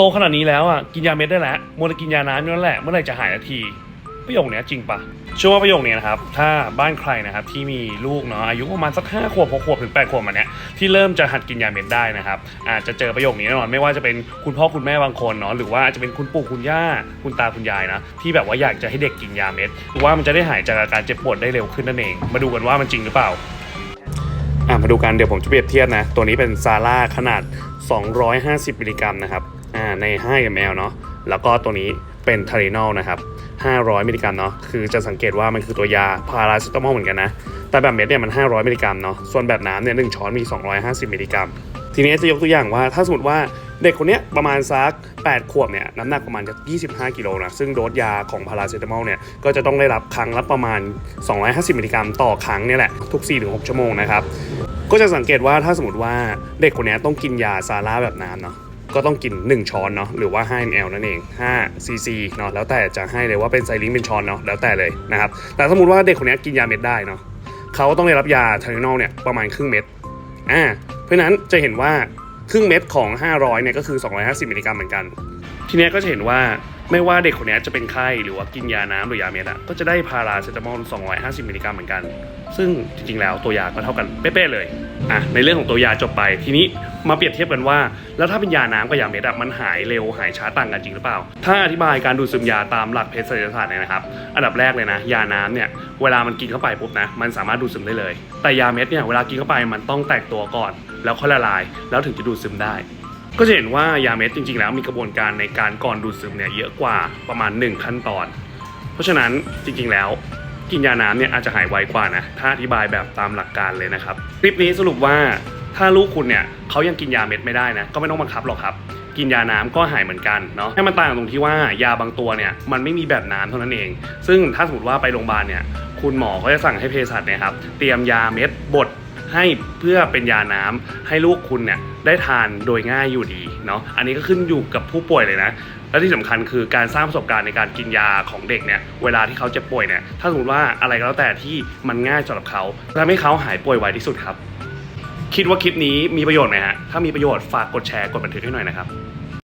โตขนาดนี้แล้วอะกินยาเม็ดได้แล้วมัวแต่กินยาน้ำอยู่นั่นแหละเมื่อไหร่จะหายนาที ประโยคนี้จริงปะเชื่อว่าประโยคนี้นะครับ ถ้าบ้านใครนะครับที่มีลูกเนาะอายุประมาณสักห้าขวบหกขวบถึงแปดขวบมาเนี้ยที่เริ่มจะหัดกินยาเม็ดได้นะครับอาจจะเจอประโยคนี้แน่นอนไม่ว่าจะเป็นคุณพ่อคุณแม่บางคนเนาะหรือว่าอาจจะเป็นคุณปู่คุณย่าคุณตาคุณยายนะที่แบบว่าอยากจะให้เด็กกินยาเม็ดหรือว่ามันจะได้หายจากอาการเจ็บปวดได้เร็วขึ้นนั่นเอง มาดูกันว่ามันจริงหรือเปล่าอะมาดูกันเดี๋ยวผมจะเปรียบเทียบนะตัวนี้เป็นซาร่าขนาด 250 มิลลิกรัมนะครับ ใน 5 ml เนาะแล้วก็ตัวนี้เป็นทารินอลนะครับ 500 มิลลิกรัมเนาะคือจะสังเกตว่ามันคือตัวยาพาราเซตามอลเหมือนกันนะ แต่แบบเม็ดเนี่ยมัน 500 มิลลิกรัมเนาะส่วนแบบน้ำเนี่ยหช้อนมี 250 มิลลิกรัม ทีนี้จะยกตัวอย่างว่าถ้าสมมติว่าเด็กคนเนี้ยประมาณสัก 8 ขวบเนี่ยน้ำหนักประมาณจะ25 กิโลนะ ซึ่งโดสยาของพาราเซตามอลเนี่ยก็จะต้องได้รับครั้งละประมาณ 250 มิลลิกรัมต่อครั้งเนี่ยแหละทุก 4-6 ชั่วโมงนะครับก็จะสังเกตว่าถ้าสมมติว่าเด็กคนนี้ต้องกินยาซาร่าแบบน้ำเนาะ ก็ต้องกิน 1 ช้อนเนาะหรือว่า 5 ml นั่นเอง5 cc เนาะแล้วแต่จะให้เลยว่าเป็นไซริงเป็นช้อนเนาะแล้วแต่เลยนะครับแต่สมมติว่าเด็กคนนี้กินยาเม็ดได้เนาะเขาต้องได้รับยาทอรินอลเนี่ยประมาณครึ่งเม็ดอ่าเพราะนั้นจะเห็นว่าครึ่งเม็ดของ 500เนี่ยก็คือ 250มิลลิกรัมเหมือนกัน ทีนี้ก็จะเห็นว่า ไม่ว่าเด็กคนนี้จะเป็นไข้หรือว่ากินยาน้ำหรือยาเม็ดอะก็จะได้พาราเซตามอล 250 มิลลิกรัมเหมือนกัน ซึ่งจริงๆ แล้วตัวยาก็เท่ากันเป๊ะๆเลยอะในเรื่องของตัวยาจบไป ทีนี้มาเปรียบเทียบกันว่า แล้วถ้าเป็นยาน้ำกับยาเม็ดอะมันหายเร็วหายช้าต่างกันจริงหรือเปล่า ถ้าอธิบายการดูดซึมยาตามหลักเภสัชศาสตร์เนี่ยนะครับ อันดับแรกเลยนะ ยาน้ำเนี่ยเวลามันกินเข้าไปปุ๊บนะมันสามารถดูดซึมได้เลย แต่ยาเม็ดเนี่ยเวลากินเข้าไปมันต้องแตกตัวก่อน แล้วค่อยละลาย แล้วถึงจะดูดซึมได้ ก็จะเห็นว่ายาเม็ดจริงๆแล้วมีกระบวนการในการก่อนดูดซึมเนี่ยเยอะกว่าประมาณ 1 ขั้นตอน เพราะฉะนั้นจริงๆแล้วกินยาน้ำเนี่ยอาจจะหายไวกว่านะถ้าอธิบายแบบตามหลักการเลยนะครับ คลิปนี้สรุปว่าถ้าลูกคุณเนี่ยเขายังกินยาเม็ดไม่ได้นะก็ไม่ต้องบังคับหรอกครับ กินยาน้ำก็หายเหมือนกันเนาะให้มันต่างตรงที่ว่ายาบางตัวเนี่ยมันไม่มีแบบน้ำเท่านั้นเอง ซึ่งถ้าสมมติว่าไปโรงพยาบาลเนี่ยคุณหมอก็จะสั่งให้เภสัชเนี่ยครับเตรียมยาเม็ดบด ให้เพื่อเป็นยาน้ำให้ลูกคุณเนี่ยได้ทานโดยง่ายอยู่ดีเนาะอันนี้ก็ขึ้นอยู่กับผู้ป่วยเลยนะและที่สำคัญคือการสร้างประสบการณ์ในการกินยาของเด็กเนี่ยเวลาที่เขาเจ็บป่วยเนี่ยถ้าสมมติว่าอะไรก็แล้วแต่ที่มันง่ายสำหรับเขาทำให้เขาหายป่วยไวที่สุดครับ คิดว่าคลิปนี้มีประโยชน์ไหมฮะถ้ามีประโยชน์ฝากกดแชร์กดบันทึกให้หน่อยนะครับ